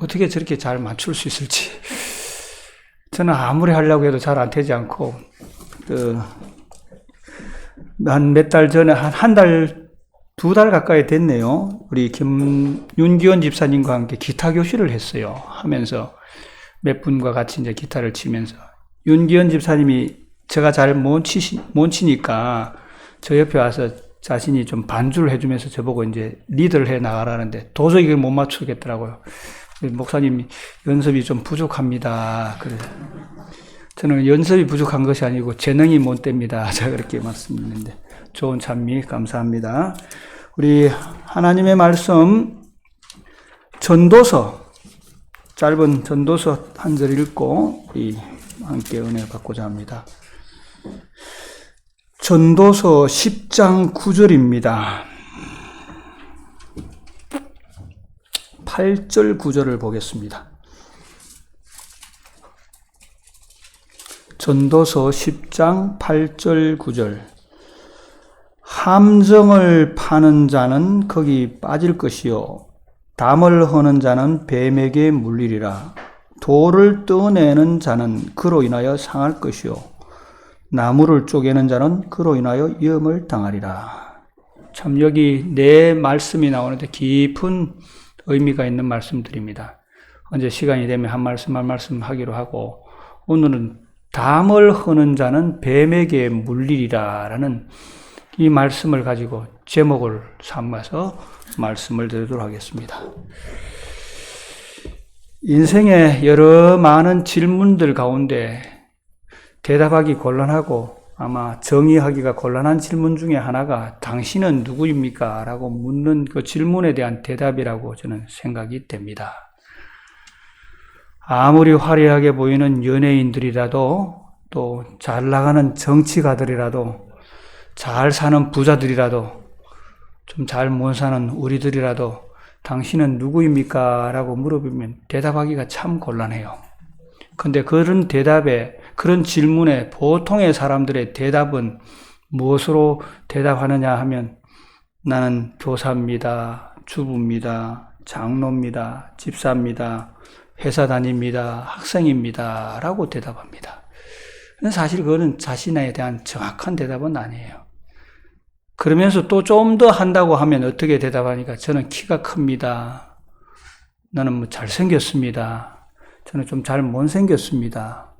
어떻게 저렇게 잘 맞출 수 있을지. 저는 아무리 하려고 해도 잘 안 되지 않고, 그, 한 몇 달 전에, 한 한 달, 두 달 가까이 됐네요. 우리 김, 윤기원 집사님과 함께 기타 교실을 했어요. 하면서 몇 분과 같이 이제 기타를 치면서. 윤기원 집사님이 제가 잘 못 치시, 못 치니까 저 옆에 와서 자신이 좀 반주를 해주면서 저보고 이제 리드를 해 나가라는데 도저히 이걸 못 맞추겠더라고요. 목사님 연습이 좀 부족합니다. 그래. 저는 연습이 부족한 것이 아니고 재능이 못 됩니다. 제가 그렇게 말씀드렸는데 좋은 찬미 감사합니다. 우리 하나님의 말씀 전도서 짧은 전도서 한 절 읽고 우리 함께 은혜 받고자 합니다. 전도서 10장 9절입니다. 8절 9절을 보겠습니다. 전도서 10장 8절 9절 함정을 파는 자는 거기 빠질 것이요 담을 허는 자는 뱀에게 물리리라 돌을 떠내는 자는 그로 인하여 상할 것이요 나무를 쪼개는 자는 그로 인하여 위험을 당하리라. 참 여기 네 말씀이 나오는데 깊은 의미가 있는 말씀들입니다. 언제 시간이 되면 한 말씀 한 말씀 하기로 하고 오늘은 담을 허는 자는 뱀에게 물리리라라는 이 말씀을 가지고 제목을 삼아서 말씀을 드리도록 하겠습니다. 인생의 여러 많은 질문들 가운데 대답하기 곤란하고 아마 정의하기가 곤란한 질문 중에 하나가 당신은 누구입니까? 라고 묻는 그 질문에 대한 대답이라고 저는 생각이 됩니다. 아무리 화려하게 보이는 연예인들이라도 또 잘 나가는 정치가들이라도 잘 사는 부자들이라도 좀 잘 못 사는 우리들이라도 당신은 누구입니까? 라고 물어보면 대답하기가 참 곤란해요. 근데 그런 대답에, 그런 질문에 보통의 사람들의 대답은 무엇으로 대답하느냐 하면 나는 교사입니다. 주부입니다. 장로입니다. 집사입니다. 회사 다닙니다. 학생입니다. 라고 대답합니다. 사실 그거는 자신에 대한 정확한 대답은 아니에요. 그러면서 또 좀 더 한다고 하면 어떻게 대답하니까 저는 키가 큽니다. 나는 뭐 잘생겼습니다. 저는 좀 잘 못생겼습니다.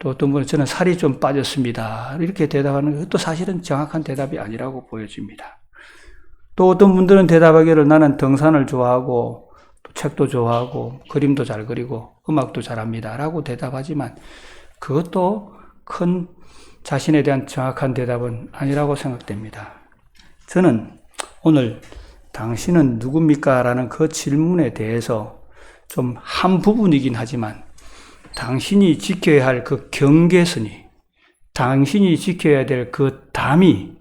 또 어떤 분은 저는 살이 좀 빠졌습니다. 이렇게 대답하는 것도 사실은 정확한 대답이 아니라고 보여집니다. 또 어떤 분들은 대답하기를 나는 등산을 좋아하고 또 책도 좋아하고 그림도 잘 그리고 음악도 잘합니다. 라고 대답하지만 그것도 큰 자신에 대한 정확한 대답은 아니라고 생각됩니다. 저는 오늘 당신은 누굽니까? 라는 그 질문에 대해서 좀 한 부분이긴 하지만 당신이 지켜야 할 그 경계선이 당신이 지켜야 될 그 담이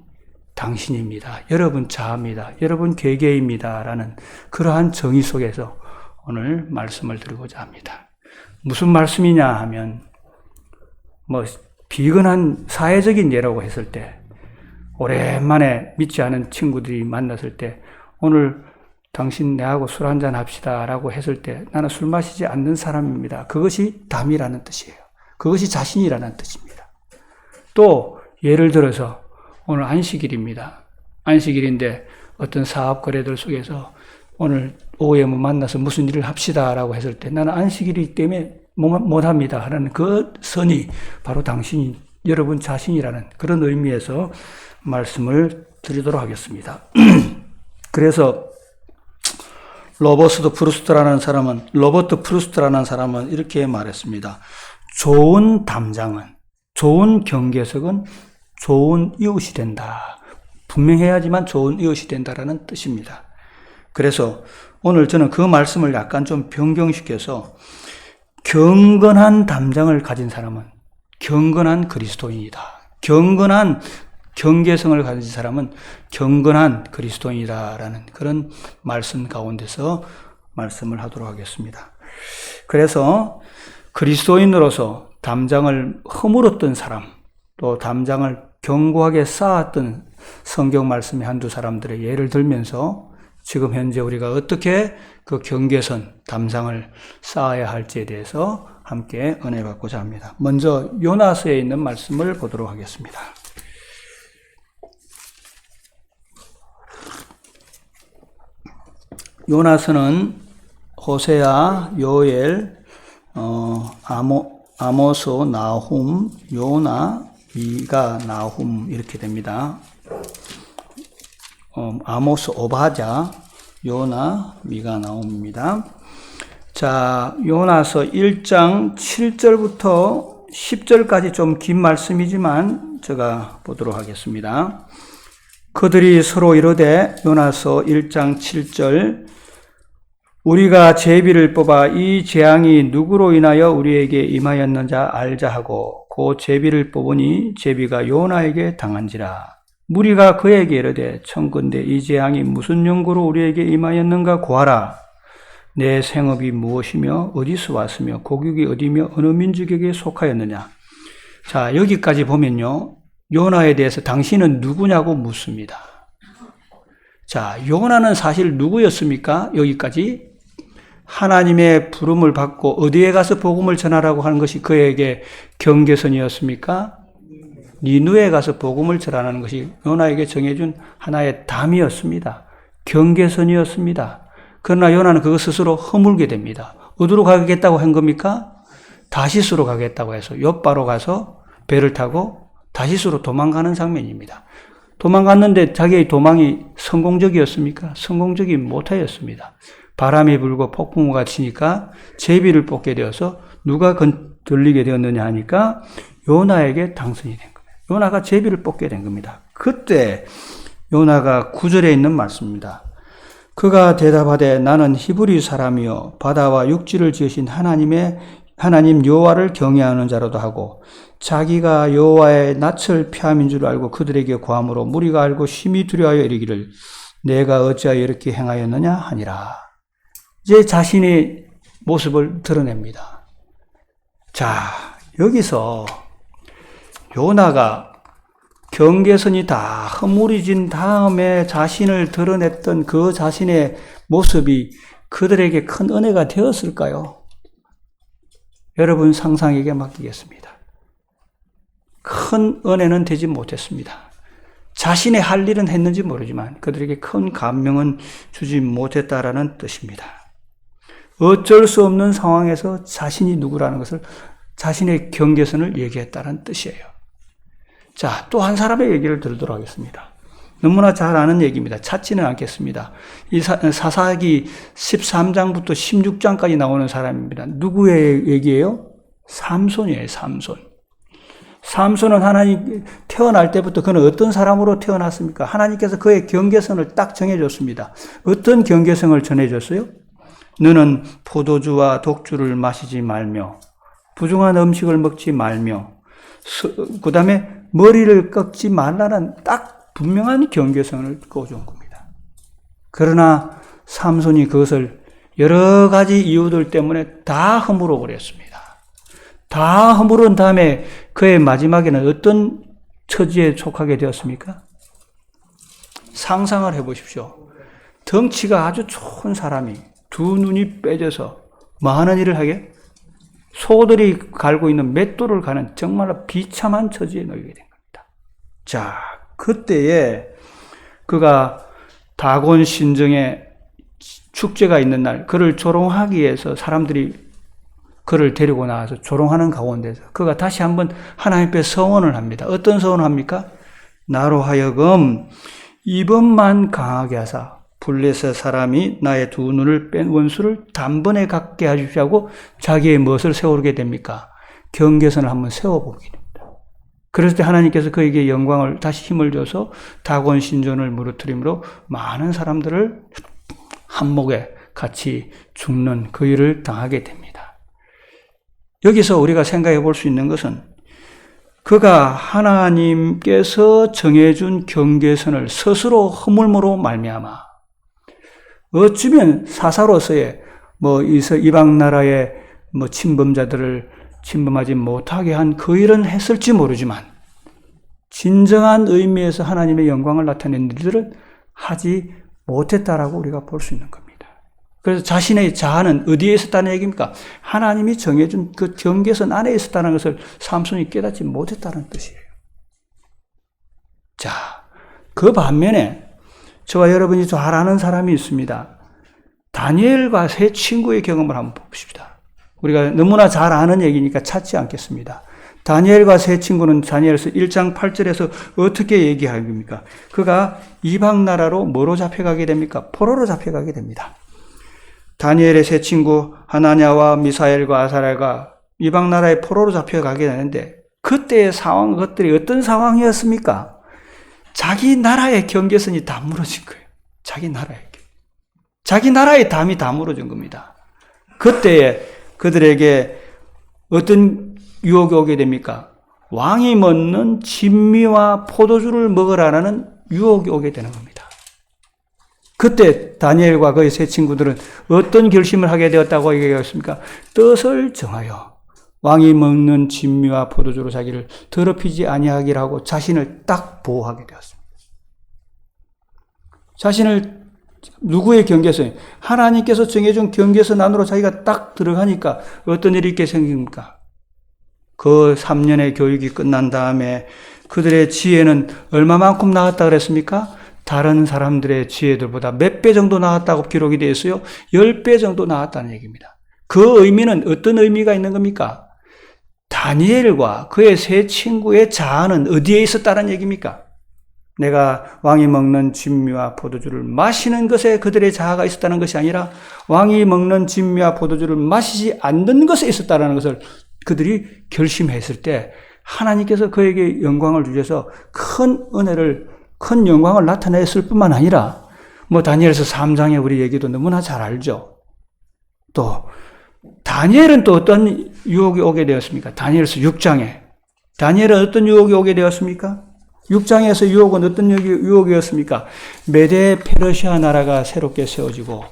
당신입니다. 여러분 자입니다. 여러분 개개입니다. 라는 그러한 정의 속에서 오늘 말씀을 드리고자 합니다. 무슨 말씀이냐 하면 뭐 비근한 사회적인 예라고 했을 때 오랜만에 믿지 않은 친구들이 만났을 때 오늘 당신 내하고 술 한잔 합시다 라고 했을 때 나는 술 마시지 않는 사람입니다. 그것이 담이라는 뜻이에요. 그것이 자신이라는 뜻입니다. 또 예를 들어서 오늘 안식일입니다. 안식일인데 어떤 사업 거래들 속에서 오늘 오후에 뭐 만나서 무슨 일을 합시다 라고 했을 때 나는 안식일이기 때문에 못합니다 하는 그 선이 바로 당신이 여러분 자신이라는 그런 의미에서 말씀을 드리도록 하겠습니다. 그래서 로버스트 프루스트라는 사람은 로버트 프루스트라는 사람은 이렇게 말했습니다. 좋은 담장은 좋은 경계석은 좋은 이웃이 된다. 분명해야지만 좋은 이웃이 된다라는 뜻입니다. 그래서 오늘 저는 그 말씀을 약간 좀 변경시켜서 경건한 담장을 가진 사람은 경건한 그리스도인이다. 경건한 경계성을 가진 사람은 경건한 그리스도인이다라는 그런 말씀 가운데서 말씀을 하도록 하겠습니다. 그래서 그리스도인으로서 담장을 허물었던 사람, 또 담장을 견고하게 쌓았던 성경 말씀의 한두 사람들의 예를 들면서 지금 현재 우리가 어떻게 그 경계선 담상을 쌓아야 할지에 대해서 함께 은혜 받고자 합니다. 먼저 요나서에 있는 말씀을 보도록 하겠습니다. 요나서는 호세아, 요엘, 어, 아모, 아모스, 나훔, 요나, 미가, 나훔 이렇게 됩니다. 어, 아모스, 오바자, 요나, 미가, 나훔입니다. 자, 요나서 1장 7절부터 10절까지 좀 긴 말씀이지만 제가 보도록 하겠습니다. 그들이 서로 이르되 요나서 1장 7절 우리가 제비를 뽑아 이 재앙이 누구로 인하여 우리에게 임하였는지 알자 하고 그 제비를 뽑으니 제비가 요나에게 당한지라. 무리가 그에게 이르되 청근대 이 재앙이 무슨 연고로 우리에게 임하였는가 고하라. 내 생업이 무엇이며 어디서 왔으며 고국이 어디며 어느 민족에게 속하였느냐. 자 여기까지 보면요. 요나에 대해서 당신은 누구냐고 묻습니다. 자 요나는 사실 누구였습니까? 여기까지 하나님의 부름을 받고 어디에 가서 복음을 전하라고 하는 것이 그에게 경계선이었습니까? 니누에 가서 복음을 전하는 것이 요나에게 정해준 하나의 담이었습니다. 경계선이었습니다. 그러나 요나는 그것 스스로 허물게 됩니다. 어디로 가겠다고 한 겁니까? 다시스로 가겠다고 해서 옆바로 가서 배를 타고 다시스로 도망가는 장면입니다. 도망갔는데 자기의 도망이 성공적이었습니까? 성공적이 못하였습니다. 바람이 불고 폭풍우가 치니까 제비를 뽑게 되어서 누가 건들리게 되었느냐 하니까 요나에게 당선이 된 겁니다. 요나가 제비를 뽑게 된 겁니다. 그때 요나가 구절에 있는 말씀입니다. 그가 대답하되 나는 히브리 사람이요 바다와 육지를 지으신 하나님의 하나님 여호와를 경외하는 자로도 하고 자기가 여호와의 낯을 피함인 줄 알고 그들에게 고함으로 무리가 알고 심히 두려워하여 이르기를 내가 어찌하여 이렇게 행하였느냐 하니라. 이제 자신의 모습을 드러냅니다. 자, 여기서 요나가 경계선이 다 허물어진 다음에 자신을 드러냈던 그 자신의 모습이 그들에게 큰 은혜가 되었을까요? 여러분 상상에게 맡기겠습니다. 큰 은혜는 되지 못했습니다. 자신의 할 일은 했는지 모르지만 그들에게 큰 감명은 주지 못했다라는 뜻입니다. 어쩔 수 없는 상황에서 자신이 누구라는 것을 자신의 경계선을 얘기했다는 뜻이에요. 자, 또 한 사람의 얘기를 들도록 하겠습니다. 너무나 잘 아는 얘기입니다. 찾지는 않겠습니다. 이 사, 사기 13장부터 16장까지 나오는 사람입니다. 누구의 얘기예요? 삼손이에요, 삼손. 삼손은 하나님 태어날 때부터 그는 어떤 사람으로 태어났습니까? 하나님께서 그의 경계선을 딱 정해줬습니다. 어떤 경계선을 전해줬어요? 너는 포도주와 독주를 마시지 말며 부정한 음식을 먹지 말며 그 다음에 머리를 꺾지 말라는 딱 분명한 경계선을 꺼준 겁니다. 그러나 삼손이 그것을 여러 가지 이유들 때문에 다 허물어 버렸습니다. 다 허물은 다음에 그의 마지막에는 어떤 처지에 속하게 되었습니까? 상상을 해 보십시오. 덩치가 아주 좋은 사람이 두 눈이 빼져서 많은 일을 하게 소들이 갈고 있는 맷돌을 가는 정말로 비참한 처지에 놓이게 된 겁니다. 자, 그때에 그가 다곤 신정에 축제가 있는 날, 그를 조롱하기 위해서 사람들이 그를 데리고 나와서 조롱하는 가운데서 그가 다시 한번 하나님 앞에 서원을 합니다. 어떤 서원을 합니까? 나로 하여금 이번만 강하게 하사 블레셋 사람이 나의 두 눈을 뺀 원수를 단번에 갖게 하십시오 자기의 무엇을 세우게 됩니까? 경계선을 한번 세워보게 됩니다. 그랬을 때 하나님께서 그에게 영광을 다시 힘을 줘서 다곤 신전을 무너뜨림으로 많은 사람들을 한목에 같이 죽는 그 일을 당하게 됩니다. 여기서 우리가 생각해 볼 수 있는 것은 그가 하나님께서 정해준 경계선을 스스로 허물므로 말미암아 어쩌면 사사로서의 뭐 이방 나라의 뭐 침범자들을 침범하지 못하게 한 그 일은 했을지 모르지만 진정한 의미에서 하나님의 영광을 나타낸 일들은 하지 못했다라고 우리가 볼 수 있는 겁니다. 그래서 자신의 자아는 어디에 있었다는 얘기입니까? 하나님이 정해준 그 경계선 안에 있었다는 것을 삼손이 깨닫지 못했다는 뜻이에요. 자, 그 반면에 저와 여러분이 잘 아는 사람이 있습니다. 다니엘과 세 친구의 경험을 한번 봅시다. 우리가 너무나 잘 아는 얘기니까 찾지 않겠습니다. 다니엘과 세 친구는 다니엘서 1장 8절에서 어떻게 얘기합니까? 그가 이방 나라로 뭐로 잡혀가게 됩니까? 포로로 잡혀가게 됩니다. 다니엘의 세 친구 하나냐와 미사엘과 아사랴가 이방 나라의 포로로 잡혀가게 되는데 그때의 상황 것들이 어떤 상황이었습니까? 자기 나라의 경계선이 다 무너진 거예요. 자기 나라의 자기 나라의 담이 다 무너진 겁니다. 그때에 그들에게 어떤 유혹이 오게 됩니까? 왕이 먹는 진미와 포도주를 먹으라는 유혹이 오게 되는 겁니다. 그때 다니엘과 그의 세 친구들은 어떤 결심을 하게 되었다고 얘기했습니까? 뜻을 정하여 왕이 먹는 진미와 포도주로 자기를 더럽히지 아니하기를 하고 자신을 딱 보호하게 되었습니다. 자신을 누구의 경계선? 하나님께서 정해준 경계선 안으로 자기가 딱 들어가니까 어떤 일이 있게 생깁니까? 그 3년의 교육이 끝난 다음에 그들의 지혜는 얼마만큼 나왔다 그랬습니까? 다른 사람들의 지혜들보다 몇 배 정도 나왔다고 기록이 되어 있어요? 10배 정도 나왔다는 얘기입니다. 그 의미는 어떤 의미가 있는 겁니까? 다니엘과 그의 세 친구의 자아는 어디에 있었다는 얘기입니까? 내가 왕이 먹는 진미와 포도주를 마시는 것에 그들의 자아가 있었다는 것이 아니라 왕이 먹는 진미와 포도주를 마시지 않는 것에 있었다는 것을 그들이 결심했을 때 하나님께서 그에게 영광을 주셔서 큰 은혜를 큰 영광을 나타냈을 뿐만 아니라 뭐 다니엘서 3장의 우리 얘기도 너무나 잘 알죠. 또 다니엘은 또 어떤 유혹이 오게 되었습니까? 다니엘서 6장에 다니엘은 어떤 유혹이 오게 되었습니까? 6장에서 유혹은 어떤 유혹이었습니까? 메데 페르시아 나라가 새롭게 세워지고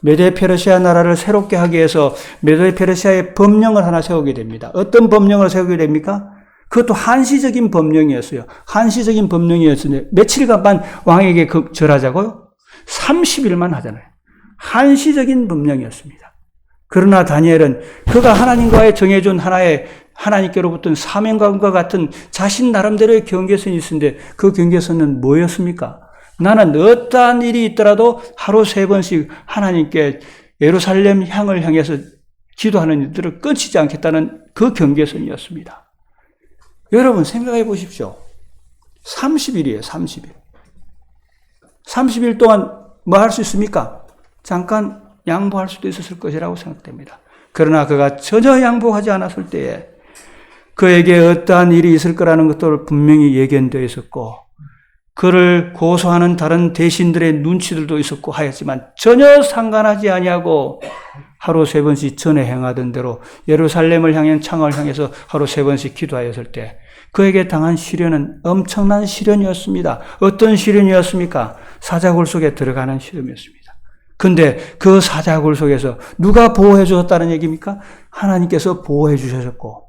메데 페르시아 나라를 새롭게 하기 위해서 메데 페르시아의 법령을 하나 세우게 됩니다. 어떤 법령을 세우게 됩니까? 그것도 한시적인 법령이었어요. 한시적인 법령이었는데 며칠간만 왕에게 그 절하자고요? 30일만 하잖아요. 한시적인 법령이었습니다. 그러나 다니엘은 그가 하나님과의 정해준 하나의 하나님께로부터 사명감과 같은 자신 나름대로의 경계선이 있는데 그 경계선은 뭐였습니까? 나는 어떠한 일이 있더라도 하루 세 번씩 하나님께 예루살렘 향을 향해서 기도하는 일들을 끊치지 않겠다는 그 경계선이었습니다. 여러분 생각해 보십시오. 30일이에요, 30일. 30일 동안 뭐 할 수 있습니까? 잠깐 양보할 수도 있었을 것이라고 생각됩니다. 그러나 그가 전혀 양보하지 않았을 때에 그에게 어떠한 일이 있을 거라는 것도 분명히 예견되어 있었고, 그를 고소하는 다른 대신들의 눈치들도 있었고 하였지만 전혀 상관하지 아니하고 하루 세 번씩 전에 행하던 대로 예루살렘을 향한 창을 향해서 하루 세 번씩 기도하였을 때 그에게 당한 시련은 엄청난 시련이었습니다. 어떤 시련이었습니까? 사자굴 속에 들어가는 시련이었습니다. 근데 그 사자굴 속에서 누가 보호해 주셨다는 얘기입니까? 하나님께서 보호해 주셨고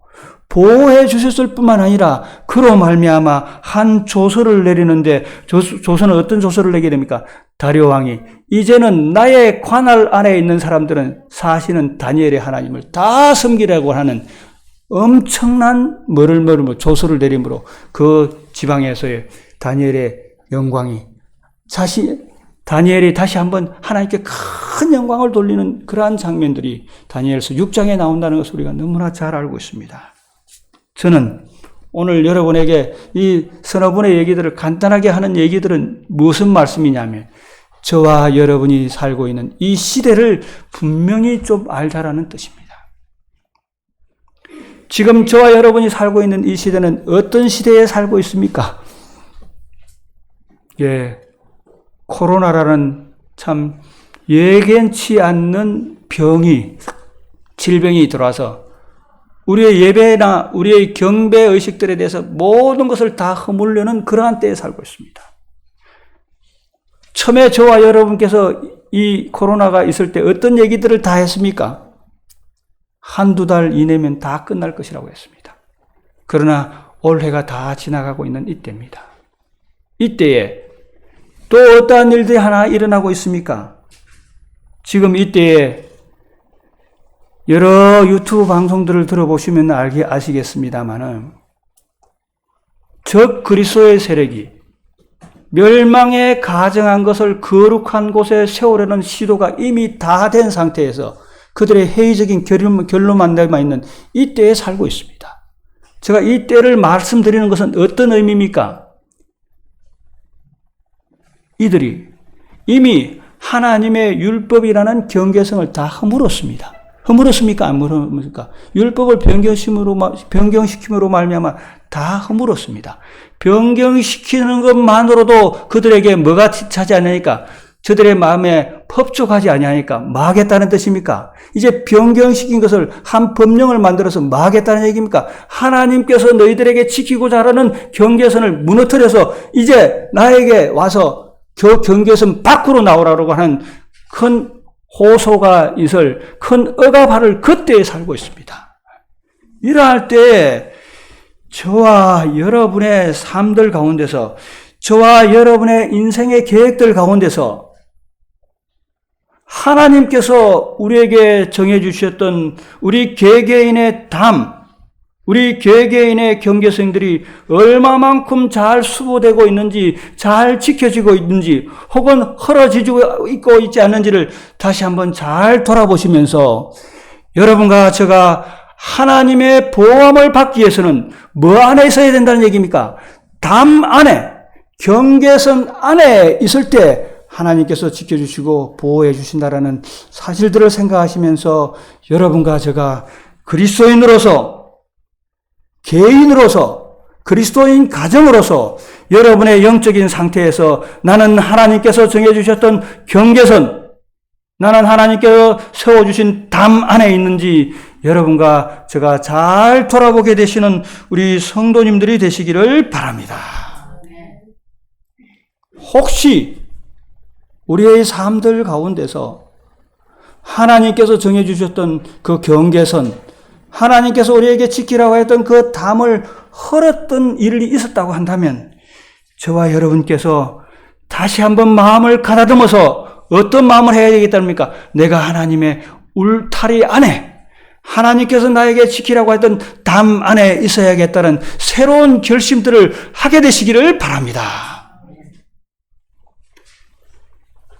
보호해 주셨을 뿐만 아니라 그로 말미암아 한 조서를 내리는데 조서는 어떤 조서를 내게 됩니까? 다리오 왕이 이제는 나의 관할 안에 있는 사람들은 사실은 다니엘의 하나님을 다 섬기라고 하는 엄청난 뭐를 뭐를 뭐 조서를 내림으로 그 지방에서의 다니엘의 영광이 자신 다니엘이 다시 한번 하나님께 큰 영광을 돌리는 그러한 장면들이 다니엘서 6장에 나온다는 것을 우리가 너무나 잘 알고 있습니다. 저는 오늘 여러분에게 이 서너 분의 얘기들을 간단하게 하는 얘기들은 무슨 말씀이냐면 저와 여러분이 살고 있는 이 시대를 분명히 좀 알자라는 뜻입니다. 지금 저와 여러분이 살고 있는 이 시대는 어떤 시대에 살고 있습니까? 예, 코로나라는 참 예견치 않는 병이, 질병이 들어와서 우리의 예배나 우리의 경배 의식들에 대해서 모든 것을 다 허물려는 그러한 때에 살고 있습니다. 처음에 저와 여러분께서 이 코로나가 있을 때 어떤 얘기들을 다 했습니까? 한두 달 이내면 다 끝날 것이라고 했습니다. 그러나 올해가 다 지나가고 있는 이때입니다. 이때에 또 어떠한 일들이 하나 일어나고 있습니까? 지금 이때에 여러 유튜브 방송들을 들어보시면 알게 아시겠습니다만은 적 그리스도의 세력이 멸망에 가정한 것을 거룩한 곳에 세우려는 시도가 이미 다 된 상태에서 그들의 회의적인 결론, 결론만 남아 있는 이때에 살고 있습니다. 제가 이 때를 말씀드리는 것은 어떤 의미입니까? 이들이 이미 하나님의 율법이라는 경계성을 다 허물었습니다. 허물었습니까? 안 허물었습니까? 율법을 변경심으로 변경시킴으로 말미암아 다 허물었습니다. 변경시키는 것만으로도 그들에게 뭐가 차지하냐니까 저들의 마음에 법족하지 아니하니까 마겠다는 뜻입니까? 이제 변경시킨 것을 한 법령을 만들어서 마겠다는 얘기입니까? 하나님께서 너희들에게 지키고자 하는 경계선을 무너뜨려서 이제 나에게 와서 그 경계선 밖으로 나오라고 하는 큰 호소가 있을 큰 억압을 그때에 살고 있습니다. 이러할 때 저와 여러분의 삶들 가운데서 저와 여러분의 인생의 계획들 가운데서 하나님께서 우리에게 정해 주셨던 우리 개개인의 담, 우리 개개인의 경계성들이 얼마만큼 잘 수보되고 있는지, 잘 지켜지고 있는지, 혹은 헐어지고 있고 있지 않는지를 다시 한번 잘 돌아보시면서 여러분과 제가 하나님의 보호함을 받기 위해서는 뭐 안에 있어야 된다는 얘기입니까? 담 안에, 경계선 안에 있을 때 하나님께서 지켜주시고 보호해 주신다라는 사실들을 생각하시면서 여러분과 제가 그리스도인으로서 개인으로서 그리스도인 가정으로서 여러분의 영적인 상태에서 나는 하나님께서 정해주셨던 경계선, 나는 하나님께서 세워주신 담 안에 있는지 여러분과 제가 잘 돌아보게 되시는 우리 성도님들이 되시기를 바랍니다. 혹시 우리의 삶들 가운데서 하나님께서 정해주셨던 그 경계선, 하나님께서 우리에게 지키라고 했던 그 담을 헐었던 일이 있었다고 한다면 저와 여러분께서 다시 한번 마음을 가다듬어서 어떤 마음을 해야 되겠답니까? 내가 하나님의 울타리 안에 하나님께서 나에게 지키라고 했던 담 안에 있어야겠다는 새로운 결심들을 하게 되시기를 바랍니다.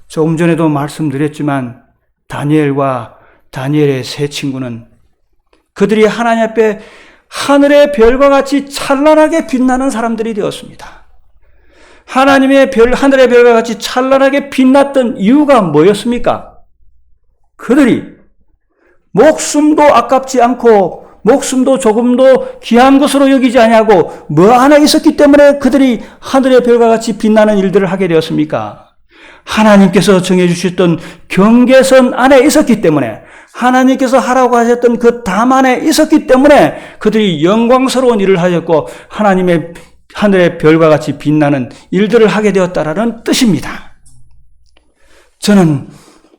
조금 전에도 말씀드렸지만 다니엘과 다니엘의 세 친구는 그들이 하나님 앞에 하늘의 별과 같이 찬란하게 빛나는 사람들이 되었습니다. 하나님의 별, 하늘의 별과 같이 찬란하게 빛났던 이유가 뭐였습니까? 그들이 목숨도 아깝지 않고 목숨도 조금도 귀한 것으로 여기지 아니하고 뭐 하나 있었기 때문에 그들이 하늘의 별과 같이 빛나는 일들을 하게 되었습니까? 하나님께서 정해 주셨던 경계선 안에 있었기 때문에 하나님께서 하라고 하셨던 그 담 안에 있었기 때문에 그들이 영광스러운 일을 하였고 하나님의 하늘의 별과 같이 빛나는 일들을 하게 되었다라는 뜻입니다. 저는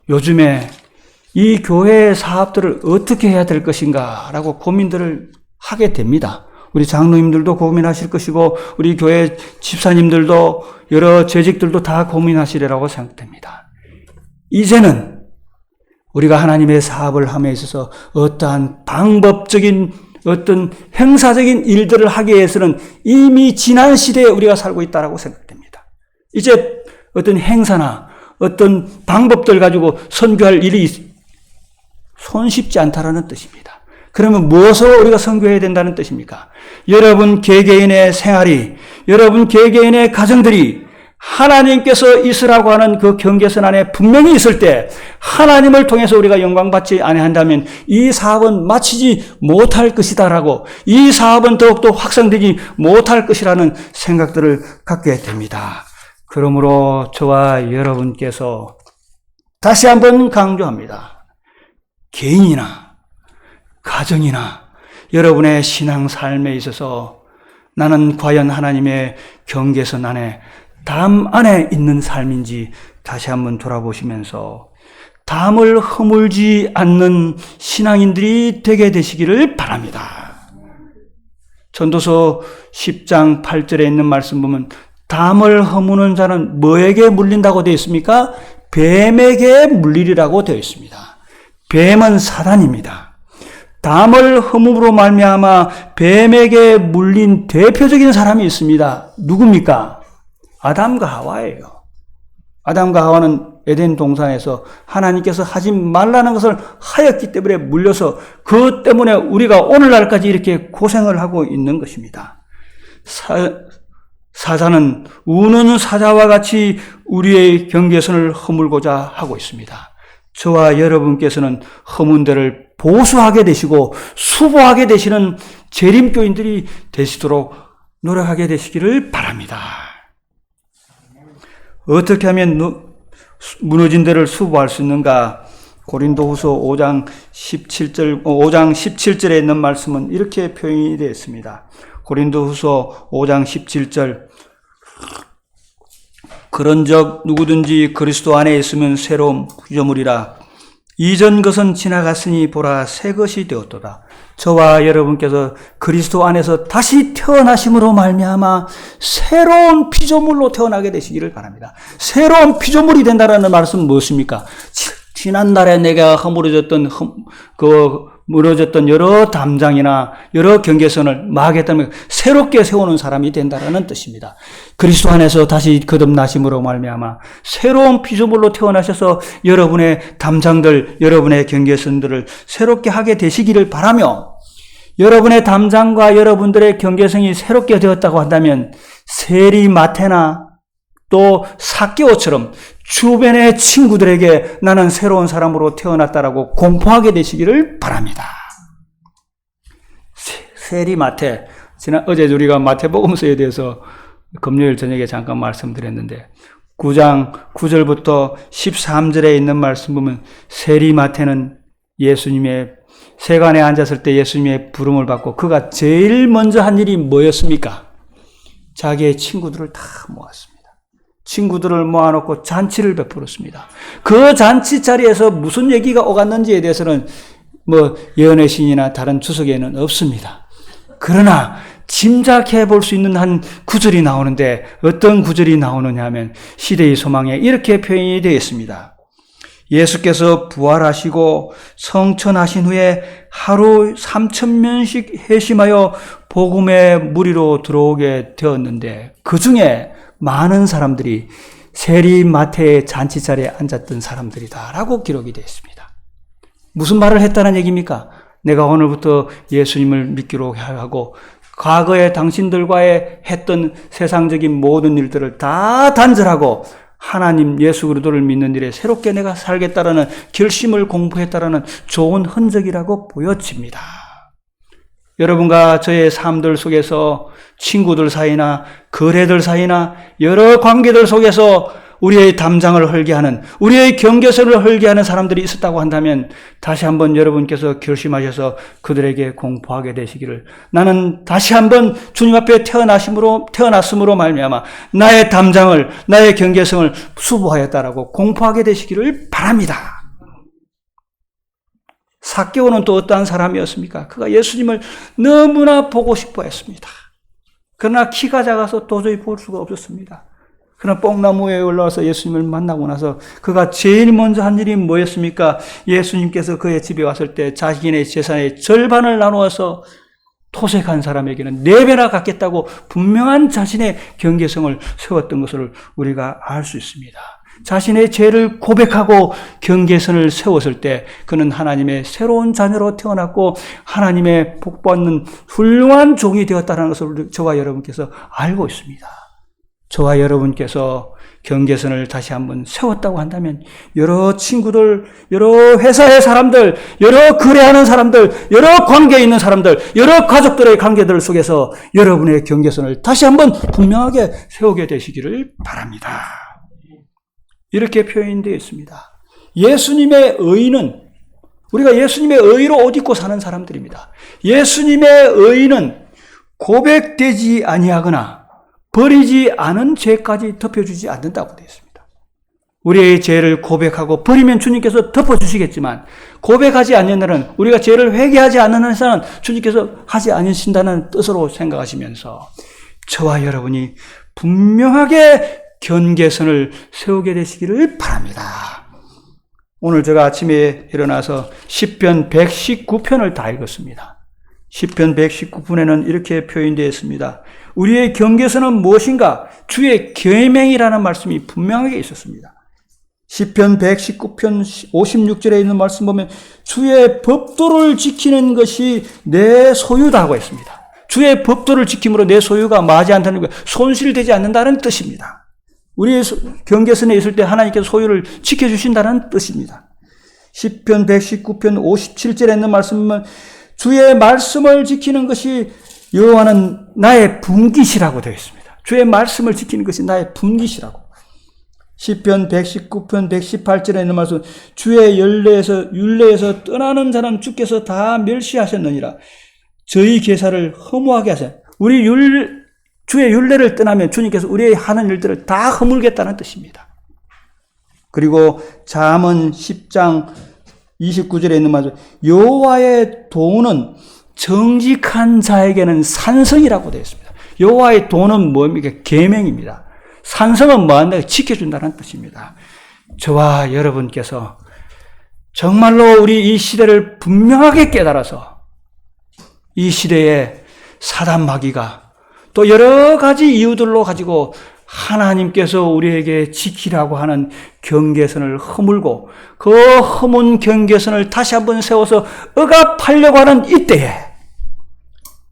요즘에 이 교회의 사업들을 어떻게 해야 될 것인가라고 고민들을 하게 됩니다. 우리 장로님들도 고민하실 것이고 우리 교회 집사님들도 여러 재직들도 다 고민하시리라고 생각됩니다. 이제는 우리가 하나님의 사업을 함에 있어서 어떠한 방법적인 어떤 행사적인 일들을 하기 위해서는 이미 지난 시대에 우리가 살고 있다고 생각됩니다. 이제 어떤 행사나 어떤 방법들 가지고 선교할 일이 손쉽지 않다라는 뜻입니다. 그러면 무엇으로 우리가 선교해야 된다는 뜻입니까? 여러분 개개인의 생활이, 여러분 개개인의 가정들이 하나님께서 있으라고 하는 그 경계선 안에 분명히 있을 때 하나님을 통해서 우리가 영광받지 아니한다면 이 사업은 마치지 못할 것이다라고 이 사업은 더욱더 확산되지 못할 것이라는 생각들을 갖게 됩니다. 그러므로 저와 여러분께서 다시 한번 강조합니다. 개인이나 가정이나 여러분의 신앙 삶에 있어서 나는 과연 하나님의 경계선 안에 담 안에 있는 삶인지 다시 한번 돌아보시면서 담을 허물지 않는 신앙인들이 되게 되시기를 바랍니다. 전도서 10장 8절에 있는 말씀 보면 담을 허무는 자는 뭐에게 물린다고 되어 있습니까? 뱀에게 물리리라고 되어 있습니다. 뱀은 사단입니다. 담을 허물로 말미암아 뱀에게 물린 대표적인 사람이 있습니다. 누굽니까? 아담과 하와예요. 아담과 하와는 에덴 동산에서 하나님께서 하지 말라는 것을 하였기 때문에 물려서 그 때문에 우리가 오늘날까지 이렇게 고생을 하고 있는 것입니다. 사, 사자는 우는 사자와 같이 우리의 경계선을 허물고자 하고 있습니다. 저와 여러분께서는 허문 데를 보수하게 되시고 수보하게 되시는 재림교인들이 되시도록 노력하게 되시기를 바랍니다. 어떻게 하면 무너진 데를 수보할 수 있는가? 고린도후서 5장 17절 5장 17절에 있는 말씀은 이렇게 표현이 되어 있습니다. 고린도후서 5장 17절 그런적 누구든지 그리스도 안에 있으면 새로운 구조물이라 이전 것은 지나갔으니 보라 새 것이 되었도다. 저와 여러분께서 그리스도 안에서 다시 태어나심으로 말미암아 새로운 피조물로 태어나게 되시기를 바랍니다. 새로운 피조물이 된다라는 말씀은 무엇입니까? 지난날에 내가 허물어졌던 그 무너졌던 여러 담장이나 여러 경계선을 막겠다면 새롭게 세우는 사람이 된다라는 뜻입니다. 그리스도 안에서 다시 거듭나심으로 말미암아 새로운 피조물로 태어나셔서 여러분의 담장들, 여러분의 경계선들을 새롭게 하게 되시기를 바라며 여러분의 담장과 여러분들의 경계성이 새롭게 되었다고 한다면 세리 마테나 또 사개오처럼 주변의 친구들에게 나는 새로운 사람으로 태어났다라고 공포하게 되시기를 바랍니다. 세리 마태. 지난 어제 우리가 마태복음서에 대해서 금요일 저녁에 잠깐 말씀드렸는데 9장 9절부터 13절에 있는 말씀 보면 세리 마태는 예수님의 세관에 앉았을 때 예수님의 부름을 받고 그가 제일 먼저 한 일이 뭐였습니까? 자기의 친구들을 다 모았습니다. 친구들을 모아놓고 잔치를 베풀었습니다. 그 잔치 자리에서 무슨 얘기가 오갔는지에 대해서는 뭐 예언의 신이나 다른 주석에는 없습니다. 그러나 짐작해 볼 수 있는 한 구절이 나오는데 어떤 구절이 나오느냐 하면 시대의 소망에 이렇게 표현이 되어 있습니다. 예수께서 부활하시고 성천하신 후에 하루 3천 명씩 회심하여 복음의 무리로 들어오게 되었는데 그 중에 많은 사람들이 세리 마태의 잔치 자리에 앉았던 사람들이다라고 기록이 되어 있습니다. 무슨 말을 했다는 얘기입니까? 내가 오늘부터 예수님을 믿기로 하고 과거에 당신들과의 했던 세상적인 모든 일들을 다 단절하고 하나님 예수 그리스도를 믿는 일에 새롭게 내가 살겠다라는 결심을 공부했다라는 좋은 흔적이라고 보여집니다. 여러분과 저의 삶들 속에서 친구들 사이나 거래들 사이나 여러 관계들 속에서 우리의 담장을 헐게 하는 우리의 경계선을 헐게 하는 사람들이 있었다고 한다면 다시 한번 여러분께서 결심하셔서 그들에게 공포하게 되시기를 나는 다시 한번 주님 앞에 태어나심으로 태어났음으로 말미암아 나의 담장을 나의 경계성을 수보하였다라고 공포하게 되시기를 바랍니다. 사개오는 또 어떠한 사람이었습니까? 그가 예수님을 너무나 보고 싶어 했습니다. 그러나 키가 작아서 도저히 볼 수가 없었습니다. 그러나 뽕나무에 올라와서 예수님을 만나고 나서 그가 제일 먼저 한 일이 뭐였습니까? 예수님께서 그의 집에 왔을 때 자신의 재산의 절반을 나누어서 토색한 사람에게는 네 배나 갖겠다고 분명한 자신의 경계성을 세웠던 것을 우리가 알 수 있습니다. 자신의 죄를 고백하고 경계선을 세웠을 때 그는 하나님의 새로운 자녀로 태어났고 하나님의 복받는 훌륭한 종이 되었다는 것을 저와 여러분께서 알고 있습니다. 저와 여러분께서 경계선을 다시 한번 세웠다고 한다면 여러 친구들, 여러 회사의 사람들, 여러 거래하는 사람들, 여러 관계에 있는 사람들, 여러 가족들의 관계들 속에서 여러분의 경계선을 다시 한번 분명하게 세우게 되시기를 바랍니다. 이렇게 표현되어 있습니다. 예수님의 의는 우리가 예수님의 의로 옷 입고 사는 사람들입니다. 예수님의 의는 고백되지 아니하거나 버리지 않은 죄까지 덮여주지 않는다고 되어 있습니다. 우리의 죄를 고백하고 버리면 주님께서 덮어주시겠지만 고백하지 않는 날은 우리가 죄를 회개하지 않는 한은 주님께서 하지 않으신다는 뜻으로 생각하시면서 저와 여러분이 분명하게 경계선을 세우게 되시기를 바랍니다. 오늘 제가 아침에 일어나서 10편 119편을 다 읽었습니다. 10편 119편에는 이렇게 표현되어 있습니다. 우리의 경계선은 무엇인가? 주의 계명이라는 말씀이 분명하게 있었습니다. 10편 119편 56절에 있는 말씀 보면 주의 법도를 지키는 것이 내 소유다고 했습니다. 주의 법도를 지킴으로 내 소유가 마지 않다는 것, 손실되지 않는다는 뜻입니다. 우리의 경계선에 있을 때 하나님께서 소유를 지켜주신다는 뜻입니다. 10편 119편 57절에 있는 말씀은 주의 말씀을 지키는 것이 여호와는 나의 분깃이라고 되어 있습니다. 주의 말씀을 지키는 것이 나의 분깃이라고. 10편 119편 118절에 있는 말씀 주의 연례에서 율례에서 떠나는 자는 주께서 다 멸시하셨느니라. 저희 계사를 허무하게 하세요. 우리 율 주의 율례를 떠나면 주님께서 우리의 하는 일들을 다 허물겠다는 뜻입니다. 그리고 잠언 10장 29절에 있는 말씀 여호와의 도는 정직한 자에게는 산성이라고 되어 있습니다. 여호와의 도는 뭡니까? 계명입니다. 산성은 뭐한다? 지켜준다는 뜻입니다. 저와 여러분께서 정말로 우리 이 시대를 분명하게 깨달아서 이 시대에 사단 마귀가 또 여러 가지 이유들로 가지고 하나님께서 우리에게 지키라고 하는 경계선을 허물고 그 허문 경계선을 다시 한번 세워서 억압하려고 하는 이때에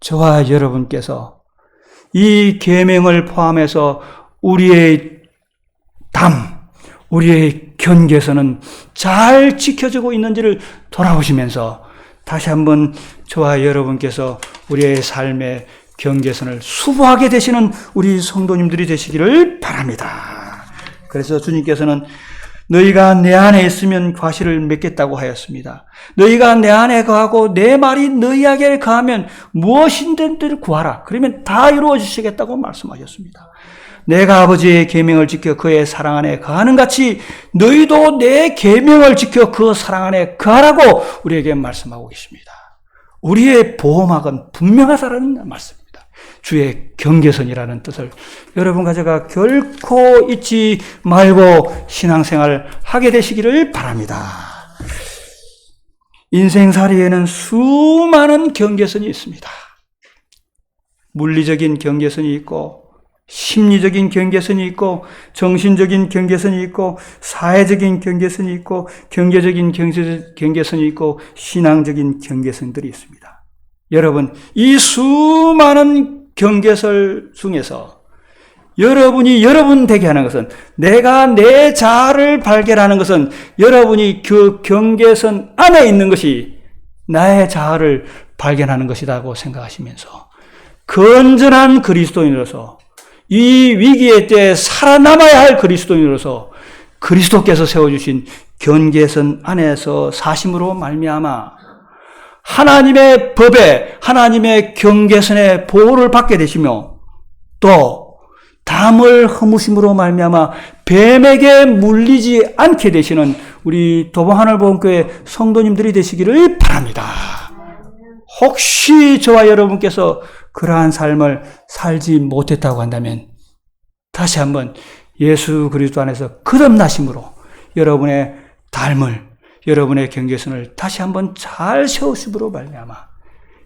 저와 여러분께서 이 계명을 포함해서 우리의 담, 우리의 경계선은 잘 지켜지고 있는지를 돌아보시면서 다시 한번 저와 여러분께서 우리의 삶의 경계선을 수부하게 되시는 우리 성도님들이 되시기를 바랍니다. 그래서 주님께서는 너희가 내 안에 있으면 과실을 맺겠다고 하였습니다. 너희가 내 안에 거하고 내 말이 너희에게 거하면 무엇인든지 구하라. 그러면 다 이루어지시겠다고 말씀하셨습니다. 내가 아버지의 계명을 지켜 그의 사랑 안에 거하는 같이 너희도 내 계명을 지켜 그 사랑 안에 거하라고 우리에게 말씀하고 계십니다. 우리의 보호막은 분명하다는 말씀입니다. 주의 경계선이라는 뜻을 여러분과 제가 결코 잊지 말고 신앙생활 하게 되시기를 바랍니다. 인생살이에는 수많은 경계선이 있습니다. 물리적인 경계선이 있고 심리적인 경계선이 있고 정신적인 경계선이 있고 사회적인 경계선이 있고 경제적인 경계선이 있고 신앙적인 경계선들이 있습니다. 여러분 이 수많은 경계설 중에서 여러분이 여러분 되게 하는 것은 내가 내 자아를 발견하는 것은 여러분이 그 경계선 안에 있는 것이 나의 자아를 발견하는 것이라고 생각하시면서 건전한 그리스도인으로서 이 위기의 때 살아남아야 할 그리스도인으로서 그리스도께서 세워주신 경계선 안에서 사심으로 말미암아 하나님의 법에 하나님의 경계선의 보호를 받게 되시며 또 담을 허무심으로 말미암아 뱀에게 물리지 않게 되시는 우리 도봉하늘 보험교회 성도님들이 되시기를 바랍니다. 혹시 저와 여러분께서 그러한 삶을 살지 못했다고 한다면 다시 한번 예수 그리스도 안에서 거듭나심으로 여러분의 닮을 여러분의 경계선을 다시 한번 잘 세우심으로 말미암아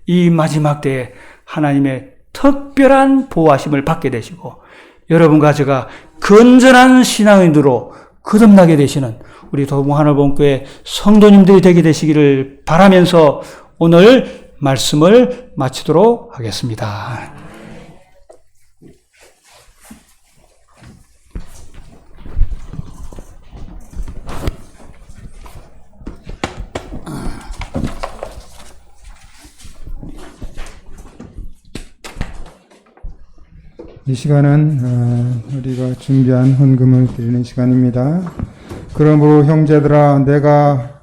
이 마지막 때에 하나님의 특별한 보호하심을 받게 되시고 여러분과 제가 건전한 신앙인으로 거듭나게 되시는 우리 도봉하늘본교회 성도님들이 되게 되시기를 바라면서 오늘 말씀을 마치도록 하겠습니다. 이 시간은 어, 우리가 준비한 헌금을 드리는 시간입니다. 그러므로 형제들아 내가